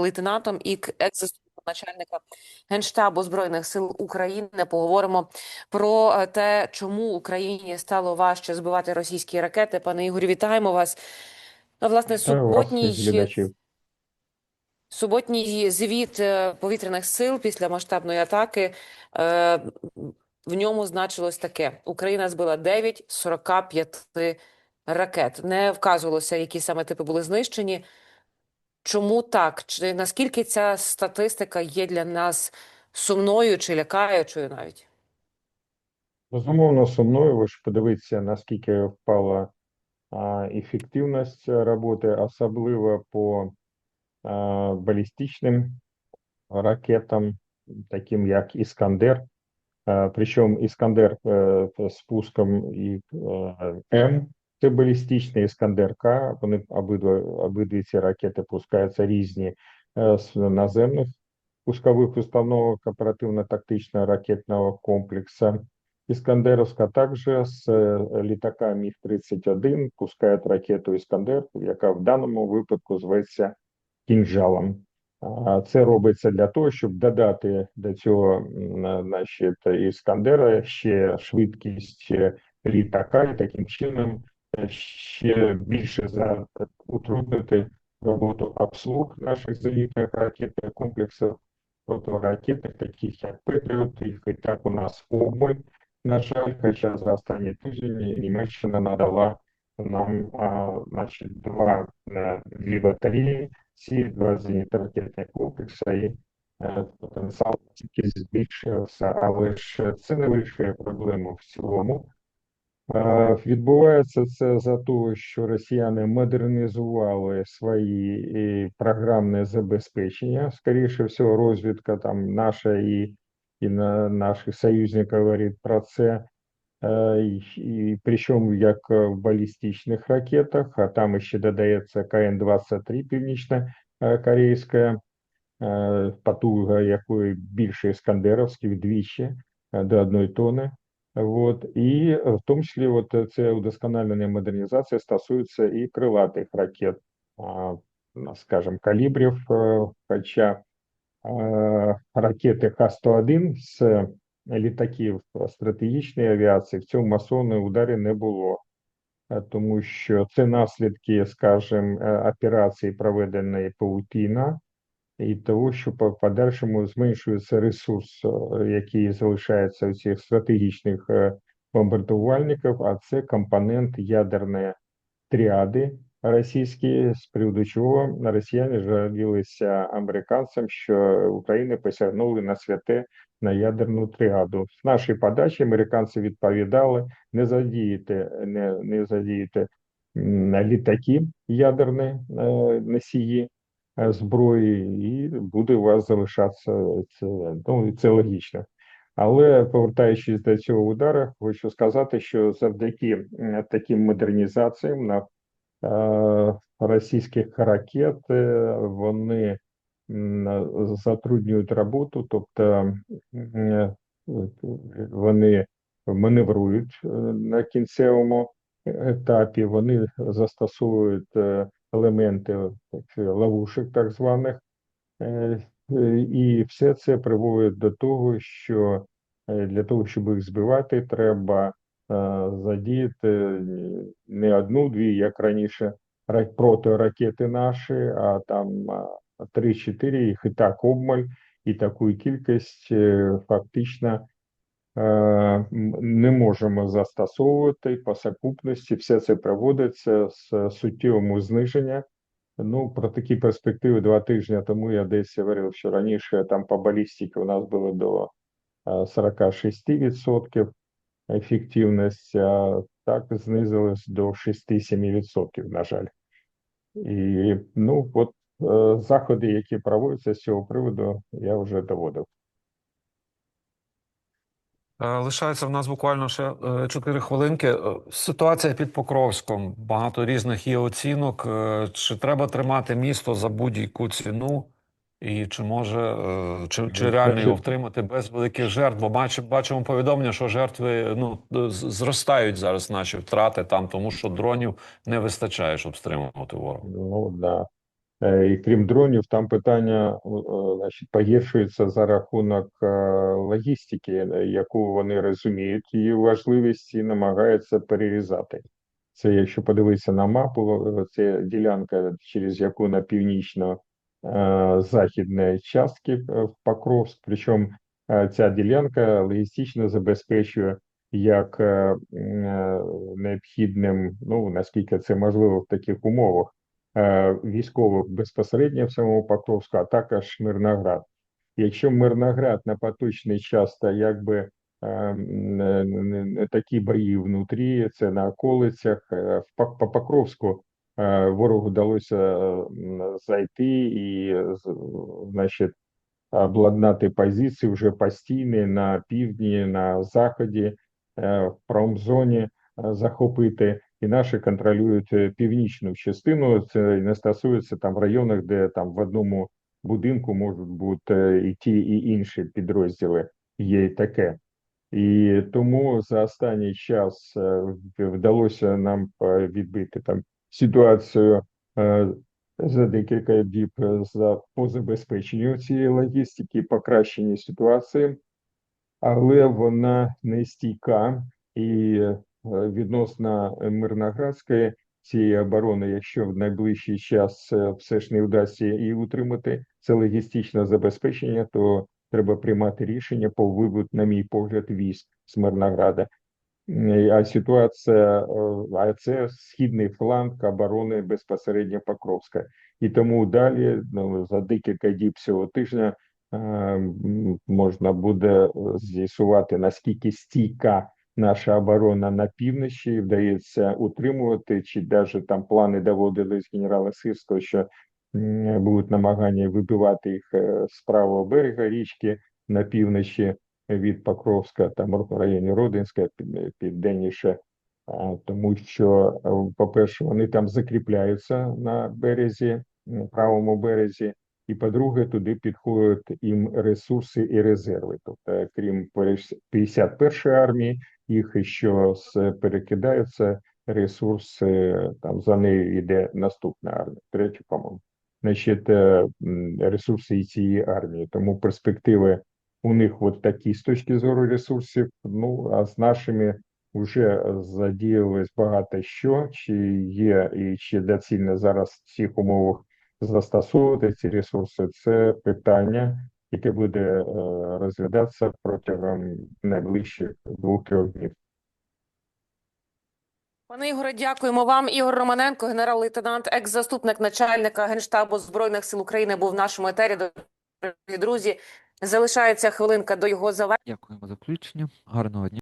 лейтенантом і екс начальника Генштабу Збройних сил України. Поговоримо про е, те, чому Україні стало важче збивати російські ракети. Пане Ігорю, вітаємо вас. А, Власне, суботній. Суботній звіт е, повітряних сил після масштабної атаки. е, В ньому значилось таке: Україна збила 9 з 45 ракет. Не вказувалося, які саме типи були знищені. Чому так? Чи наскільки ця статистика є для нас сумною чи лякаючою навіть? Безумовно, сумною. Ви ж подивіться, наскільки впала а, ефективність роботи, особливо по а, балістичним ракетам, таким як Іскандер. А, причому Іскандер е, з пуском і е, М, це балістичний Іскандер К. Вони обидва обидві ці ракети пускаються різні е, з наземних пускових установок оперативно-тактичного ракетного комплексу. Іскандеровська також з е, літака Міг-31 пускає ракету Іскандер, яка в даному випадку зветься кінжалом. Це робиться для того, щоб додати до цього значить, Іскандера ще швидкість е, літака, і таким чином ще більше за утруднити роботу обслуг наших зенітних ракетних комплексів протиракетних, таких як Петріот, їх і так у нас обмаль. На жаль, хоча за останні тижні Німеччина надала нам а, значить, два е, дві батареї, ці два зенітно-ракетні комплекси, і е, потенціал тільки збільшився, але ж це не вирішує проблему в цілому. Е, Відбувається це за того, що росіяни модернізували свої е, програмне забезпечення. Скоріше всього, розвідка там наша і, і на наших союзників говорить про це. Е, І, причому як в балістичних ракетах, а там ще додається КН-23 північно-корейська, потуга якої більше іскандеровські вдвічі до одної тони. От, і в тому числі от це удосконалення модернізація стосується і крилатих ракет, ну, скажімо, калібрів, е, хоча ракети Х-101 з літаків стратегічної авіації в цьому масовому ударі не було, тому що це наслідки, скажімо, операції, проведеної паутіна, і того, що по подальшому зменшується ресурс, е, який залишається у цих стратегічних е, бомбардувальників, а це компонент ядерної тріади російські, з приводу чого росіяни жалілися американцям, що Україна посягнули на святе на ядерну тріаду. З нашої подачі американці відповідали: не задіяти, не, не задіяти літаки ядерні е, носії зброї, і буде у вас залишатися це. Ну це логічно. Але повертаючись до цього удару, хочу сказати, що завдяки таким модернізаціям на е, російських ракет е, вони затруднюють роботу, тобто вони маневрують е, на кінцевому етапі, вони застосовують е, елементи так, ловушек так званих, Е, е, і все це приводить до того, що е, для того, щоб їх збивати, треба е, задіяти не одну-дві, як раніше, ра- протиракети наші, а там а, три-чотири їх і так обмаль, і таку кількість е, фактично е, не можемо застосовувати по сукупності. Все це проводиться з суттєвому зниженням Ну, про такі перспективи два тижні тому я десь говорив, що раніше там по балістиці у нас було до е, 46% ефективність, а так знизилось до 6-7%, на жаль. І ну, от е, заходи, які проводяться з цього приводу, я вже доводив. Е, Лишається в нас буквально ще е, 4 хвилинки. Е, Ситуація під Покровськом. Багато різних є оцінок. Е, Чи треба тримати місто за будь-яку ціну? І чи може е, чи, чи Ну, реально його втримати без великих жертв? Бо бачимо, бачимо повідомлення, що жертви ну зростають зараз наші втрати там, тому що дронів не вистачає, щоб стримувати ворога. Ну да. Е, І крім дронів, там питання е, значить, погіршується за рахунок е, логістики, яку вони розуміють, її важливість і намагаються перерізати. Це якщо подивитися на мапу, це ділянка, через яку на північно-західні частки в Покровськ. Причому ця ділянка логістично забезпечує як необхідним, ну наскільки це можливо в таких умовах, військових безпосередньо в самому Покровську, а також Мирноград. Якщо Мирноград на поточний час та якби е, такі бої внутрі, це на околицях, е, по Покровську е, ворогу вдалося е, зайти і, значить, обладнати позиції вже постійні на півдні, на заході, е, в промзоні е, захопити, і наші контролюють е, північну частину. Це не стосується там районах, де там в одному будинку можуть бути е, і ті, і інші підрозділи. Є і таке. І тому за останній час е, вдалося нам відбити там ситуацію за декілька діб за по забезпеченню цієї логістики, покращенні ситуації, але вона не стійка і відносно Мирноградської цієї оборони, якщо в найближчий час е, все ж не вдасться її утримати, це логістичне забезпечення, то треба приймати рішення по виводу, на мій погляд, військ з Мирнограда. А ситуація, е, а це східний фланг оборони безпосередньо Покровська. І тому далі, ну, за декілька діб цього тижня, е, можна буде е, з'ясувати, наскільки стійка наша оборона на півночі, вдається утримувати, чи навіть там плани доводились генерала Сирського, що будуть намагання вибивати їх е, з правого берега річки на півночі від Покровська, там в районі Родинська, південніше, тому що, е, по-перше, вони там закріпляються на березі, м, правому березі, і по-друге, туди підходять їм ресурси і резерви. Тобто, крім перес- 51-ї армії, їх ще перекидаються ресурси, там за нею йде наступна армія, третя, по-моєму. Значить, е, ресурси і цієї армії. Тому перспективи у них от такі з точки зору ресурсів. Ну а з нашими вже задіялось багато що, чи є і чи доцільно зараз в цих умовах застосовувати ці ресурси. Це питання, яке буде е, розглядатися протягом найближчих двох-трьох днів. Пане Ігоре, дякуємо вам. Ігор Романенко, генерал-лейтенант, екс-заступник начальника Генштабу Збройних сил України, був в нашому етері. Дорогі друзі, залишається хвилинка до його завершення. Дякуємо за включення. Гарного дня.